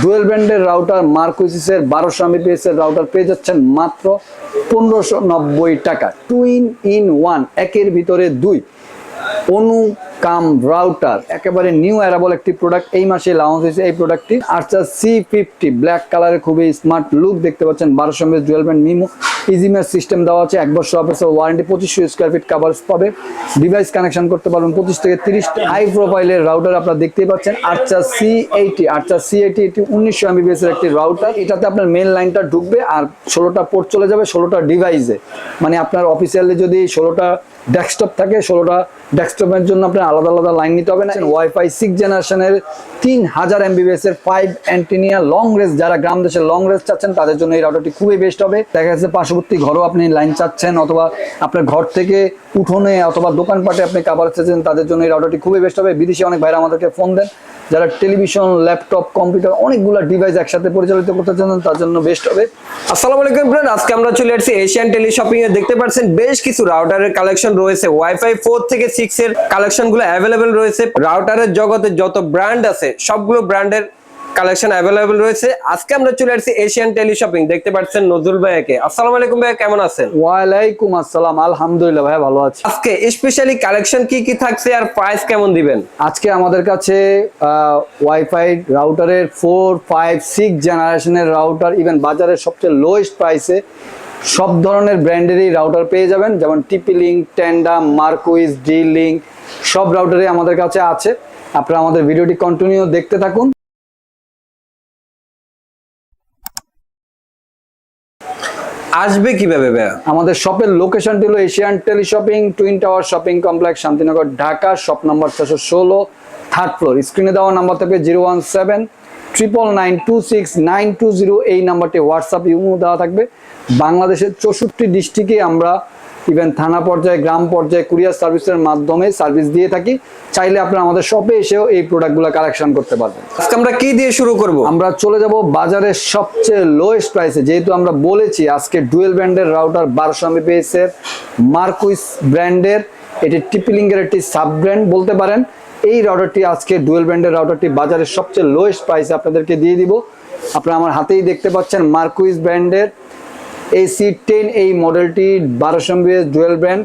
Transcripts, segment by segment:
Dual ব্র্যান্ডের router মার্কুইসিসের বারোশো Mbps এর রাউটার পেয়ে যাচ্ছেন মাত্র পনেরোশো নব্বই টাকা। টুইন ইন ওয়ান একের ভিতরে দুই। অনু কাম রাউটার, একেবারে নিউ অ্যারাবল একটি প্রোডাক্ট এই মাসে লঞ্চ হয়েছে। এই প্রোডাক্টটি আর্চার সি ফিফটি ব্ল্যাক কালারের খুবই স্মার্ট লুক দেখতে পাচ্ছেন। বারোশো এমএস ডুয়েল ব্যান্ড মিমো ইজিমের সিস্টেম দেওয়া আছে। এক বছর অফিসের ওয়ারেন্টি পঁচিশশো স্কোয়ার ফিট কাভারেজ পাবে। ডিভাইস কানেকশন করতে পারবেন পঁচিশ থেকে তিরিশটা হাই প্রোফাইলের রাউটার আপনারা দেখতেই পাচ্ছেন। আর্চার সি এইটি আর্চার সি এইটি এটি উনিশশো এমবিবিএস এর একটি রাউটার এটাতে আপনার মেন লাইনটা ঢুকবে আর ষোলোটা পোর্ট চলে যাবে ষোলোটা ডিভাইসে মানে আপনার অফিসিয়ালি যদি ষোলোটা ডেস্কটপ থাকে, ষোলোটা ডেস্কটপের জন্য আপনার আলাদা আলাদা লাইন নিতে হবে না। ওয়াইফাই সিক্স জেনারেশনের তিন হাজার এমবিবিএস এর ফাইভ অ্যান্টিনিয়া লং রেঞ্জ যারা গ্রাম দেশে লং রেঞ্জ চাচ্ছেন তাদের জন্য এই রাউটারটি খুবই বেস্ট হবে। দেখা যাচ্ছে পার্শ্ববর্তী ঘরেও আপনি লাইন চাচ্ছেন অথবা আপনার ঘর থেকে উঠোনে অথবা দোকানপাটে আপনি কাবার চাচ্ছেন তাদের জন্য এই রাউটারটি খুবই বেস্ট হবে। বিদেশি অনেক ভাইরা আমাদেরকে ফোন দেন যারা টেলিভিশন ল্যাপটপ কম্পিউটার অনেকগুলো ডিভাইস একসাথে পরিচালিত করতে চান তার জন্য বেস্ট হবে। আসসালামু আলাইকুম ফ্রেন্ড আজকে আমরা চলে আসছি এশিয়ান টেলি শপিং এ। দেখতে পাচ্ছেন বেশ কিছু রাউটারের কালেকশন রয়েছে। ওয়াইফাই ফোর থেকে সিক্স এর কালেকশনগুলো অ্যাভেলেবেল রয়েছে। রাউটারের জগতে যত ব্র্যান্ড আছে সবগুলো ব্র্যান্ডের কালেকশন অ্যাভেলেবেল রয়েছে। আজকে আমরা চলে আসছি এশিয়ান টেলি শপিং দেখতে পাচ্ছেন নজরুল ভাইয়াকে। আসসালামু আলাইকুম ভাইয়া কেমন আছেন? ওয়ালাইকুম আসসালাম আলহামদুলিল্লাহ ভাই ভালো আছি। আজকে স্পেশালি কালেকশন কি কি থাকছে আর প্রাইস কেমন দিবেন? আজকে আমাদের কাছে ওয়াইফাই রাউটারের ফোর ফাইভ সিক্স জেনারেশনের রাউটার ইভেন বাজারের সবচেয়ে লোয়েস্ট প্রাইসে সব ধরনের ব্র্যান্ডেরই রাউটার পেয়ে যাবেন। যেমন TP link Tenda Mercusys D link সব রাউটারই আমাদের কাছে আছে। আপনারা আমাদের ভিডিওটি কন্টিনিউ দেখতে থাকুন। আসবে কীভাবে আমাদের শপের লোকেশনটি হলো Asian tele shopping twin tower shopping complex Shantinagar Dhaka shop number ছশো ষোলো থার্ড ফ্লোর স্ক্রিনে দেওয়া নাম্বার থাকবে zero one seven triple nine two six nine two zero এই নাম্বারটি হোয়াটসঅ্যাপ ইউমো দেওয়া থাকবে। বাংলাদেশের চৌষট্টি ডিস্ট্রিক্টে আমরা ইভেন থানা পর্যায়ে গ্রাম পর্যায়ে কুরিয়ার সার্ভিসের মাধ্যমে সার্ভিস দিয়ে থাকি। চাইলে আপনারা আমাদের শপে এসেও এই প্রোডাক্টগুলো কালেকশন করতে পারবেন। আজকে আমরা কি দিয়ে শুরু করব? আমরা চলে যাব বাজারের সবচেয়ে লোয়েস্ট প্রাইসে যেহেতু আমরা বলেছি আজকে ডুয়েল ব্র্যান্ডের রাউটার বারোশো এমবিপিএস এর মার্কুইস ব্র্যান্ডের এটি টিপিলিঙ্গের একটি সাব ব্র্যান্ড বলতে পারেন। এই রাউটারটি আজকে ডুয়েল ব্র্যান্ডের রাউটারটি বাজারের সবচেয়ে লোয়েস্ট প্রাইসে আপনাদেরকে দিয়ে দিব। আপনারা আমার হাতেই দেখতে পাচ্ছেন মার্কুইস ব্র্যান্ডের এসি টেন এই মডেলটি বারোশো Mbps dual band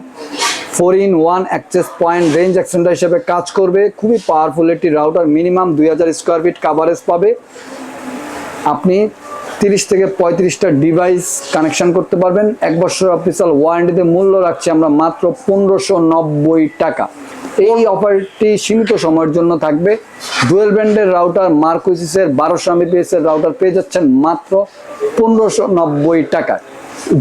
four in one access point range extender হিসেবে কাজ করবে। খুবই পাওয়ারফুল একটি রাউটার মিনিমাম দুই হাজার স্কোয়ার ফিট কাভারেজ পাবে। আপনি তিরিশ থেকে পঁয়ত্রিশটা ডিভাইস কানেকশন করতে পারবেন। এক বছর অফিসিয়াল ওয়ারেন্টিতে মূল্য রাখছি আমরা মাত্র পনেরোশো নব্বই টাকা। এই অফারটি সীমিত সময়ের জন্য থাকবে। ডুয়েল ব্র্যান্ডের রাউটার মার্কুইসিসের বারোশো এমবিপিএস এর রাউটার পেয়ে যাচ্ছেন মাত্র পনেরোশো নব্বই টাকায়।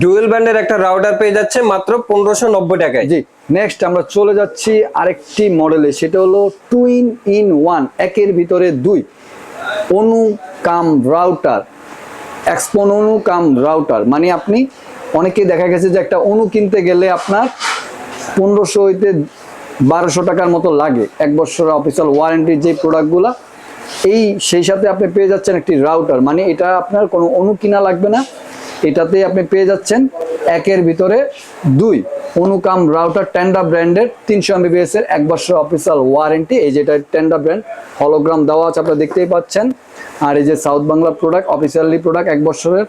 ডুয়েল ব্যান্ডের একটা রাউটার পেয়ে যাচ্ছে মাত্র পনেরোশো নব্বই টাকায়। জি নেক্সট আমরা চলে যাচ্ছি আরেকটি মডেলে, সেটা হলো টুইন ইন ওয়ান একের ভিতরে দুই। ONU cum router, XPON ONU cum router. মানে আপনি, অনেকে দেখা গেছে যে একটা অনু কিনতে গেলে আপনার পনেরোশো হইতে বারোশো টাকার মতো লাগে। এক বছর অফিসিয়াল ওয়ারেন্টির যে প্রোডাক্টগুলো এই সেই সাথে আপনি পেয়ে যাচ্ছেন একটি রাউটার। মানে এটা আপনার কোনো অনু কিনা লাগবে না। এটাতে আপনি পেয়ে যাচ্ছেন একের ভিতরে দুই। অনুকাম রাউটার টেন্ডা ব্র্যান্ডের তিনশো এমবিবিএস এর এক বছর অফিসিয়াল ওয়ারেন্টি এই যেটা টেন্ডা ব্র্যান্ড হলোগ্রাম দেওয়া আছে আপনারা দেখতেই পাচ্ছেন। আর এই যে south Bangla product officially product এক বছরের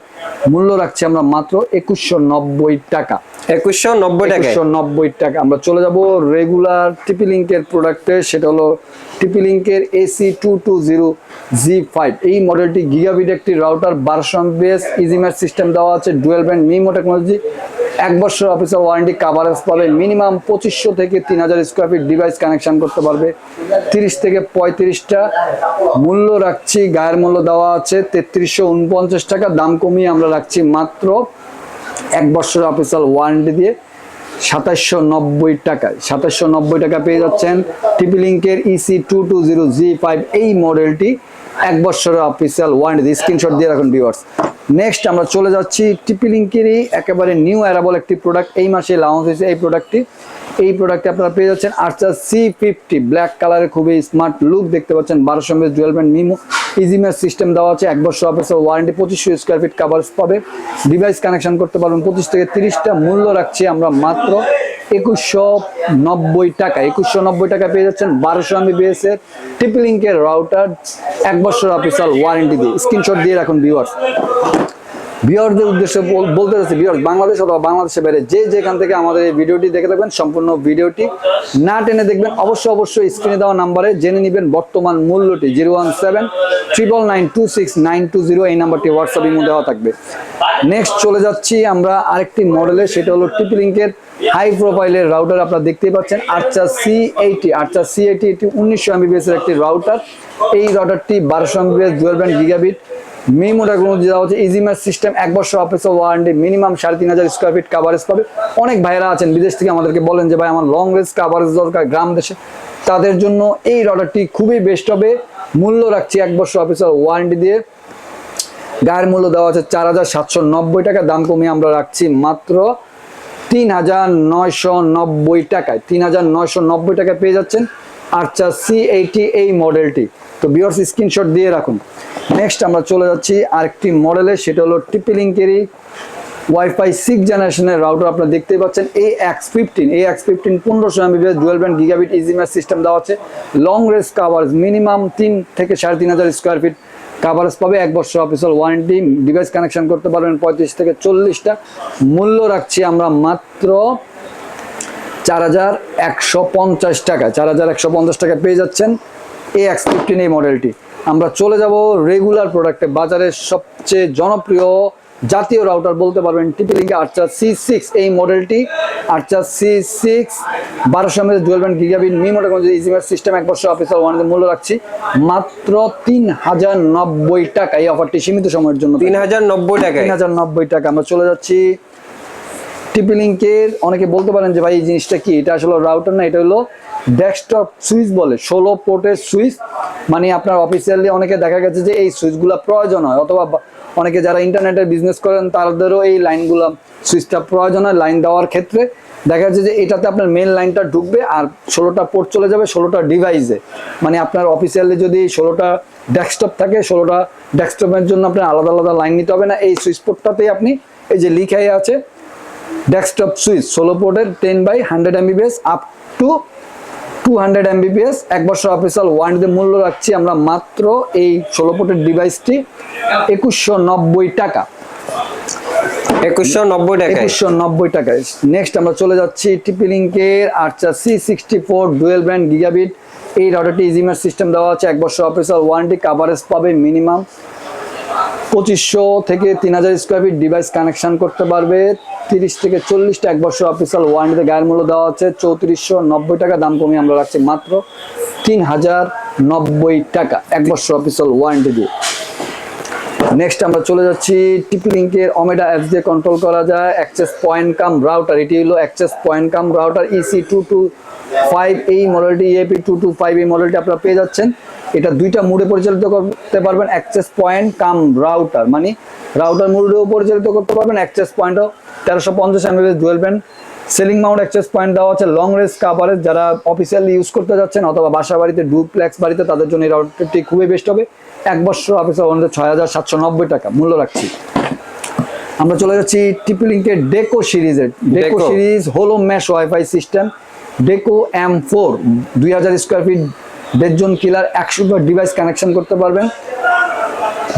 মূল্য রাখছি আমরা মাত্র একুশশো নব্বই টাকা। একুশশো নব্বই একশো নব্বই টাকা। আমরা চলে যাব রেগুলার টিপি লিঙ্কের প্রোডাক্টে সেটা হলো টিপি লিঙ্কের AC two two zero G five এই মডেলটি গিগাবিট একটি router version base EasyMesh system দেওয়া আছে ডুয়েল ব্যান্ড মিমো টেকনোলজি এক বছর অফিসের ওয়ারেন্টি কাভারেজ পাবে মিনিমাম পঁচিশশো থেকে তিন হাজার স্কোয়ার ফিট ডিভাইস কানেকশন করতে পারবে। তিরিশ থেকে পঁয়ত্রিশটা মূল্য রাখছি, গায়ের মূল্য দেওয়া আছে, তেত্রিশশো উনপঞ্চাশ টাকা, দাম কমিয়ে আমরা রাখছি মাত্র এক বছর অফিসিয়াল ওয়ারেন্টি দিয়ে। সাতাশশো নব্বই টাকায়। সাতাশশো নব্বই টাকা পেয়ে যাচ্ছেন টিপি লিঙ্কের EC two two zero G five এই মডেলটি এক বছরের অফিসিয়াল ওয়ারেন্টি স্ক্রিনশট দিয়ে রাখুন ভিউয়ার্স নেক্সট আমরা চলে যাচ্ছি টিপি লিঙ্কেরই একেবারে নিউ অ্যারাবল একটি প্রোডাক্ট এই মাসে লঞ্চ হয়েছে এই প্রোডাক্টটি এই প্রোডাক্টে আপনারা পেয়ে যাচ্ছেন আর্চার সি ফিফটি ব্ল্যাক কালারের খুবই স্মার্ট লুক দেখতে পাচ্ছেন। বারোশো এমএস ব্যান্ড মিমো ইজিমের সিস্টেম দেওয়া আছে, এক বছর অফিসের ওয়ারেন্টি পঁচিশশো স্কোয়ার ফিট কাভারেজ পাবে। ডিভাইস কানেকশন করতে পারবেন, পঁচিশ থেকে তিরিশটা মূল্য রাখছি আমরা মাত্র একুশশো নব্বই টাকা। একুশশো নব্বই টাকা পেয়ে যাচ্ছেন বারোশো এমবিপিএস এর ট্রিপল লিঙ্কের রাউটার এক বছর অফিসিয়াল ওয়ারেন্টি দিয়ে। স্ক্রিনশট দিয়ে রাখুন ভিউয়ার্স বিহারদের উদ্দেশ্যে বলতে চাচ্ছি, বিহার বাংলাদেশ অথবা বাংলাদেশের বাইরে যে যেখান থেকে আমাদের এই ভিডিওটি দেখে থাকবেন, সম্পূর্ণ ভিডিওটি না টেনে দেখবেন। অবশ্যই অবশ্যই স্ক্রিনে দেওয়া নাম্বারে জেনে নেবেন বর্তমান মূল্যটি, zero one seven triple nine two six nine two zero, এই নাম্বারটি হোয়াটসঅ্যাপের মধ্যে দেওয়া থাকবে। নেক্সট চলে যাচ্ছি আমরা আরেকটি মডেলে সেটা হলো টিপিলিঙ্কের হাই প্রোফাইলের রাউটার আপনারা দেখতেই পাচ্ছেন আচ্ছা সি এইটি আচ্ছা সি এইটি এটি উনিশশো এমবিবিএস এর একটি রাউটার এই রাউটারটি বারোশো এমবিবিএস ডুয়েল ব্যান্ড গিগাবিট মিমোটার কোনো দেওয়া হচ্ছে ইজিমার সিস্টেম এক বছর অফিসিয়াল ওয়ারেন্টি মিনিমাম সাড়ে তিন হাজার স্কোয়ার ফিট কাভারেজ পাবে। অনেক ভাইরা আছেন বিদেশ থেকে, আমাদেরকে বলেন যে, ভাই, আমার লং রেঞ্জ কাভারেজ দরকার গ্রাম দেশে। তাদের জন্য এই রডারটি খুবই বেস্ট হবে। মূল্য রাখছি এক বছর অফিসিয়াল ওয়ারেন্টি দিয়ে। গায়ের মূল্য দেওয়া আছে চার হাজার সাতশো নব্বই টাকা, দাম কমিয়ে আমরা রাখছি মাত্র তিন হাজার নয়শো নব্বই টাকায়। তিন হাজার নয়শো নব্বই টাকায় পেয়ে যাচ্ছেন আচ্ছা সি এইটি এই মডেলটি তো বিয়ার্স স্ক্রিনশট দিয়ে রাখুন। নেক্সট আমরা চলে যাচ্ছি আরেকটি মডেলে সেটা হলো টিপিলিঙ্কেরই ওয়াইফাই সিক্স জেনারেশনের রাউটার আপনারা দেখতেই পাচ্ছেন। এই এক্স ফিফটিন এই এক্স ফিফটিন পনেরোশো Mbps dual band gigabit EasyMesh system দেওয়া আছে। লং রেঞ্জ কাভারেজ মিনিমাম তিন থেকে সাড়ে তিন হাজার স্কোয়ার ফিট কাভারেজ পাবে। এক বছর অফিসিয়াল ওয়ারেন্টি ডিভাইস কানেকশন করতে পারবেন পঁয়ত্রিশ থেকে চল্লিশটা। মূল্য রাখছি আমরা মাত্র চার হাজার একশো পঞ্চাশ টাকা চার হাজার একশো পঞ্চাশ টাকা পেয়ে যাচ্ছেন। এক্স ফিফটিন এই মডেলটি আমরা চলে যাব রেগুলার প্রোডাক্টে বাজারের সবচেয়ে জনপ্রিয় জাতীয় রাউটার বলতে পারবেন টিপিলিঙ্কে আর্চা সি সিক্স এই মডেলটি আর্চা সি সিক্স বারোশো Mbps dual band gigabit MIMO ইজিমের system এক বছর অফিসিয়াল ওয়ারেন্টি মূল্য রাখছি। মাত্র তিন হাজার নব্বই টাকা এই অফারটি সীমিত সময়ের জন্য। তিন হাজার নব্বই টাকা তিন হাজার নব্বই টাকা আমরা চলে যাচ্ছি টিপি অনেকে বলতে পারেন যে ভাই এই জিনিসটা কি? এটা আসলে রাউটার না, এটা হলো ডেস্কটপ সুইচ বলে, ষোলো পোর্টের সুইচ মানে আপনার অফিসিয়ালি অনেকে দেখা গেছে যে এই সুইচগুলো প্রয়োজন হয়, অথবা অনেকে যারা ইন্টারনেটের বিজনেস করেন, তাদেরও এই লাইনগুলো সুইচটা প্রয়োজন হয় লাইন দেওয়ার ক্ষেত্রে। দেখা যাচ্ছে যে এটাতে আপনার মেন লাইনটা ঢুকবে আর ষোলোটা পোর্ট চলে যাবে ষোলোটা ডিভাইসে মানে আপনার অফিসিয়ালি যদি ষোলোটা ডেস্কটপ থাকে, ষোলোটা ডেস্কটপের জন্য আপনার আলাদা আলাদা লাইন নিতে হবে না, এই সুইচ পোর্টটাতেই আপনি এই যে লিখাই আছে ডেস্কটপ সুইচ ষোলো পোর্টের ten by hundred Mbps up to two hundred Mbps এক বছর অফিসিয়াল ওয়ারেন্টিতে মূল্য রাখছি আমরা মাত্র এই ষোলো পোর্টের ডিভাইসটি একুশশো নব্বই টাকা। একুশশো নব্বই টাকায়। একুশশো নব্বই টাকায়। নেক্সট আমরা চলে যাচ্ছি টিপি লিঙ্কের আচ্ছা C sixty four dual band gigabit এই রাউটারটি ইজিমার সিস্টেম দেওয়া আছে। এক বছর অফিসিয়াল ওয়ারেন্টি কাভারেজ পাবে মিনিমাম পঁচিশশো থেকে তিন হাজার স্কোয়ার ফিট ডিভাইস কানেকশন করতে পারবে। তিরিশ থেকে চল্লিশটা এক বছর অফিসিয়াল ওয়ারেন্টিতে গায়ের মূল্য দেওয়া আছে। চৌত্রিশশো নব্বই টাকা, দাম কমিয়ে আমরা রাখছি মাত্র তিন হাজার নব্বই টাকা এক বছর অফিসিয়াল ওয়ারেন্টি দিয়ে। নেক্সট আমরা চলে যাচ্ছি টিপি লিঙ্কের অমেডা অ্যাপস দিয়ে কন্ট্রোল করা যায়। অ্যাক্সেস পয়েন্ট কাম রাউটার এটি হলো access point cum router EC two two five এই মডেলটি এপি টু টু ফাইভ এই মডেলটি আপনারা পেয়ে যাচ্ছেন। এটা দুইটা মুডে পরিচালিত করতে পারবেন। অ্যাক্সেস পয়েন্ট কাম রাউটার মানে রাউটার মুডেও পরিচালিত করতে পারবেন। অ্যাক্সেস পয়েন্টও তেরোশো পঞ্চাশ Mbps dual ceiling mount access point দেওয়া আছে লং রেঞ্জ কাভারেজ যারা অফিসিয়ালি ইউজ করতে যাচ্ছেন অথবা বাসা বাড়িতে ডুপ্লেক্স বাড়িতে তাদের জন্য এই রাউটারটি খুবই বেস্ট হবে। এক বছর অফিসিয়াল ওয়ারেন্টি ছয় হাজার সাতশো নব্বই টাকা মূল্য রাখছি। আমরা চলে যাচ্ছি টিপি লিঙ্কের ডেকো সিরিজের ডেকো সিরিজ হলো mesh Wi-Fi system Deco M four দুই হাজার স্কোয়ার ফিট দেড়জন কিলার একশো ডিভাইস কানেকশন করতে পারবেন।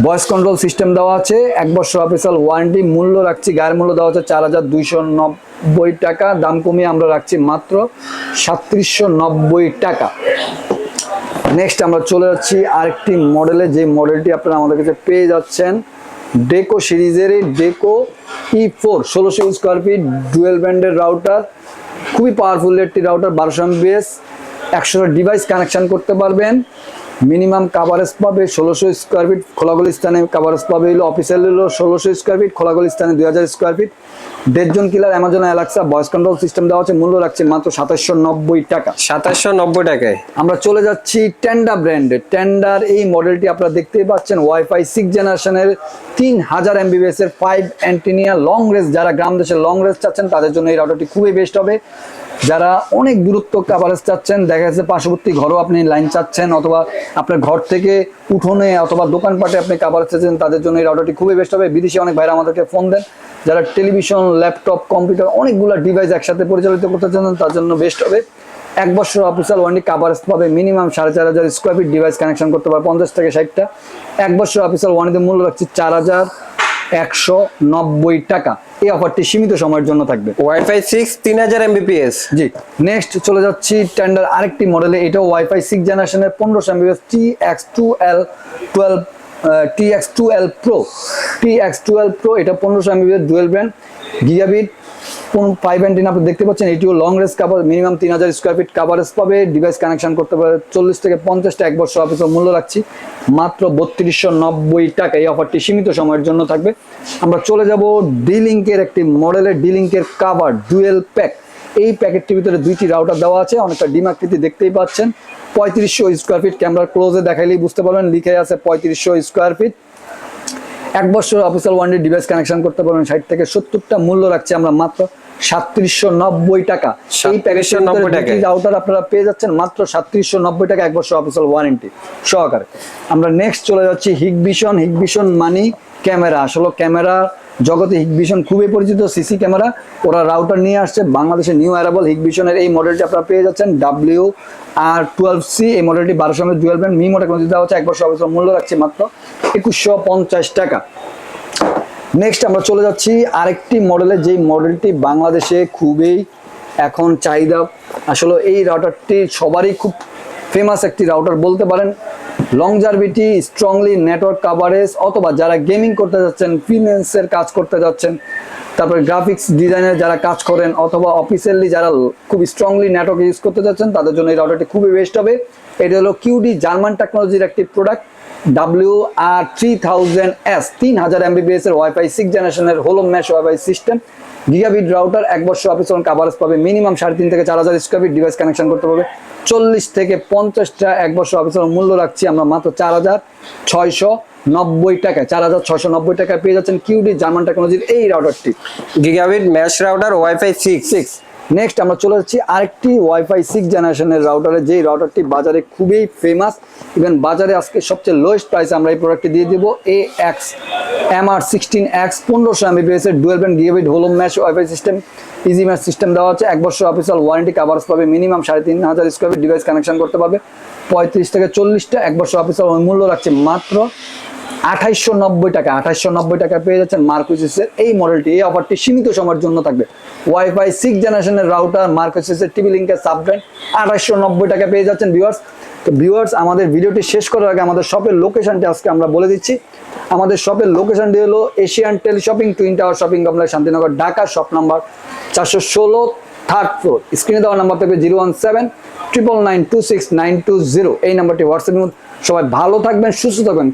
ভয়েস কন্ট্রোল সিস্টেম দেওয়া আছে। এক বছর অফিসিয়াল ওয়ারেন্টি মূল্য রাখছি। গায়ের মূল্য দেওয়া আছে চার হাজার দুইশো নব্বই টাকা। দাম কমিয়ে আমরা রাখছি মাত্র সাতত্রিশশো নব্বই টাকা। নেক্সট আমরা চলে যাচ্ছি আরেকটি মডেলে যে মডেলটি আপনারা আমাদের কাছে পেয়ে যাচ্ছেন। ডেকো সিরিজের ডেকো ই ফোর ষোলোশো স্কোয়ার ফিট ডুয়েল ব্যান্ডের রাউটার খুবই পাওয়ারফুল একটি রাউটার বারোশো এমবিএস একশো ডিভাইস কানেকশান করতে পারবেন। মিনিমাম কাভারেজ পাবে ষোলোশো স্কোয়ার ফিট খোলাগুলি স্থানে কাভারেজ পাবে হলো অফিসিয়াল হলো ষোলোশো স্কোয়ার ফিট খোলাগুলি স্থানে দুই হাজার স্কোয়ার ফিট দেড়জন কিলার Amazon Alexa voice control system দেওয়া আছে মূল্য রাখছে মাত্র সাতাশশো নব্বই টাকা। সাতাশশো নব্বই টাকায়। আমরা চলে যাচ্ছি টেন্ডা ব্র্যান্ডের টেন্ডার এই মডেলটি আপনারা দেখতেই পাচ্ছেন ওয়াইফাই সিক্স জেনারেশনের তিন হাজার এমবিবিএস এর ফাইভ অ্যান্টিনিয়া লং রেঞ্জ যারা গ্রাম দেশের লং রেঞ্জ চাচ্ছেন তাদের জন্য এই রাউটারটি খুবই বেস্ট হবে। যারা অনেক দূরত্ব কাভারেজ চাচ্ছেন, দেখা যাচ্ছে পার্শ্ববর্তী ঘরও আপনি লাইন চাচ্ছেন, অথবা আপনার ঘর থেকে উঠোনে অথবা দোকানপাটে আপনি কাভারেজ চাচ্ছেন, তাদের জন্য এই রাউটারটি খুবই বেস্ট হবে। বিদেশি অনেক ভাইরা আমাদেরকে ফোন দেন, যারা টেলিভিশন ল্যাপটপ কম্পিউটার অনেকগুলো ডিভাইস একসাথে পরিচালিত করতে চান তার জন্য বেস্ট হবে। এক বছর অফিসিয়াল ওয়ারেন্টি কাভারেজ পাবে মিনিমাম সাড়ে চার হাজার স্কোয়ার ফিট ডিভাইস কানেকশন করতে পারে পঞ্চাশ থেকে ষাটটা। এক বছর অফিসিয়াল ওয়ারেন্টির মূল্য রাখছি চার হাজার। একশো নব্বই টাকা। এই অফারটি সীমিত সময়ের জন্য থাকবে। ওয়াইফাই সিক্স তিন হাজার এমবিপিএস জি। নেক্সট চলে যাচ্ছি টেন্ডার আরেকটি মডেলে এটা ওয়াইফাই সিক্স জেনারেশনের পনেরোশো Mbps T X two L twelve T X two L pro T X two L pro এটা পনেরোশো Mbps dual band gigabit five antenna আপনি দেখতে পাচ্ছেন, এটিও লং রেঞ্জ কাভার মিনিমাম তিন হাজার স্কোয়ার ফিট কাভারেজ পাবে। ডিভাইস কানেকশন করতে পারে চল্লিশ থেকে পঞ্চাশটা, এক বছর অফিসের মূল্য রাখছি। মাত্র বত্রিশশো নব্বই টাকা এই অফারটি সীমিত সময়ের জন্য থাকবে। আমরা চলে যাব ডিলিঙ্কের একটি মডেলের ডিলিঙ্কের কাভার ডুয়েল প্যাক এই প্যাকেটটির ভিতরে দুইটি রাউটার দেওয়া আছে, অনেকটা ডিমাকৃতি দেখতেই পাচ্ছেন। পঁয়ত্রিশশো স্কোয়ার ফিট ক্যামেরার ক্লোজে দেখাইলেই বুঝতে পারবেন, লিখে আছে পঁয়ত্রিশশো স্কোয়ার ফিট এক বছর অফিসিয়াল ওয়ান ডিভাইস কানেকশন করতে পারবেন। ষাট থেকে সত্তরটা মূল্য রাখছি আমরা মাত্র সাতত্রিশশো নব্বই টাকা। এই প্যাকেজের 3790 আপনারা পেয়ে যাচ্ছেন মাত্র সাতত্রিশশো নব্বই টাকা এক বছর অফিসিয়াল ওয়ারেন্টি সহকারে। আমরা নেক্সট চলে যাচ্ছি হিগ হিগভিশন হিগভিশন মানি ক্যামেরা। আসলে ক্যামেরা জগতে হিগভিশন খুবই পরিচিত সিসি ক্যামেরা। ওরা রাউটার নিয়ে আসছে বাংলাদেশের নিউ অ্যারাবল হিগভিশনের এই মডেলটি আপনারা পেয়ে যাচ্ছেন ডাব্লিউ আর টুয়েলভ সি। এই মডেলটি বারোশো এমএস ব্যান্ড মি মডেল দেওয়া হচ্ছে এক বছর মূল্য রাখছে মাত্র একুশশো পঞ্চাশ টাকা। নেক্সট আমরা চলে যাচ্ছি আরেকটি মডেলে, যেই মডেলটি বাংলাদেশে খুবই এখন চাহিদা। আসলে এই রাউটারটি সবারই খুব ফেমাস একটি রাউটার বলতে পারেন। Longevity strongly network coverage অথবা যারা গেমিং করতে যাচ্ছেন ফিনান্সের কাজ করতে যাচ্ছেন, তারপরে গ্রাফিক্স ডিজাইনের যারা কাজ করেন, অথবা অফিসিয়ালি যারা খুব স্ট্রংলি নেটওয়ার্ক ইউজ করতে যাচ্ছেন, তাদের জন্য এই রাউটারটি খুবই বেস্ট হবে। এটা হলো কিউডি জার্মান টেকনোলজির একটি product W R three thousand S তিন হাজার এমবিবিএস এর ওয়াইফাই সিক্স জেনারেশনের whole mesh Wi-Fi system gigabit router এক বছর অফিস কাভারেজ পাবে মিনিমাম সাড়ে তিন থেকে চার হাজার স্কোয়ার ডিভাইস কানেকশন করতে পারবে। চল্লিশ থেকে পঞ্চাশটা এক বছর অফিসের মূল্য রাখছি আমরা মাত্র চার হাজার ছয়শো নব্বই টাকায়। চার হাজার ছয়শো নব্বই টাকায় পেয়ে যাচ্ছেন কিউডি জার্মান টেকনোলজির এই রাউটারটি gigabit mesh router Wi-Fi six six next আমরা চলে যাচ্ছি আরেকটি ওয়াইফাই সিক্স জেনারেশনের রাউটারে যেই রাউটারটি বাজারে খুবই ফেমাস ইভেন বাজারে আজকে সবচেয়ে লোয়েস্ট প্রাইসে আমরা এই প্রোডাক্টটি দিয়ে দেবো A X M R sixteen X পনেরোশো এমবিপিএস এর dual band gigabit whole home mesh wifi system easy mesh system দেওয়া হচ্ছে এক বছর অফিসিয়াল ওয়ারেন্টি কাভার্স পাবে মিনিমাম সাড়ে তিন হাজার স্কোয়ার ফিট ডিভাইস কানেকশন করতে পারবে। পঁয়ত্রিশ থেকে চল্লিশটা, এক বছর অফিসিয়াল মূল্য রাখছে মাত্র আঠাইশশো নব্বই টাকা, আঠাইশশো নব্বই টাকা পেয়ে যাচ্ছেন মার্কোসিসের এই মডেলটি এই অফারটি সীমিত সময়ের জন্য থাকবে। ওয়াইফাই সিক্স জেনারেশনের রাউটার মার্কোসিসের টিভি লিঙ্কের সাবব্র্যান্ড আঠাইশশো নব্বই টাকা পেয়ে যাচ্ছেন ভিউয়ার্স তো ভিউয়ার্স আমাদের ভিডিওটি শেষ করার আগে আমাদের শপের লোকেশনটি আজকে আমরা বলে দিচ্ছি। আমাদের শপের লোকেশনটি হলো Asian tele shopping twin tower shopping complex Shantinagar, Dhaka shop number চারশো ষোলো থার্ড ফ্লোর স্ক্রিনে দেওয়া নাম্বার থাকবে zero one seven triple nine two six nine two zero এই নাম্বারটি হোয়াটসঅ্যাপ সবাই ভালো থাকবেন, সুস্থ থাকবেন।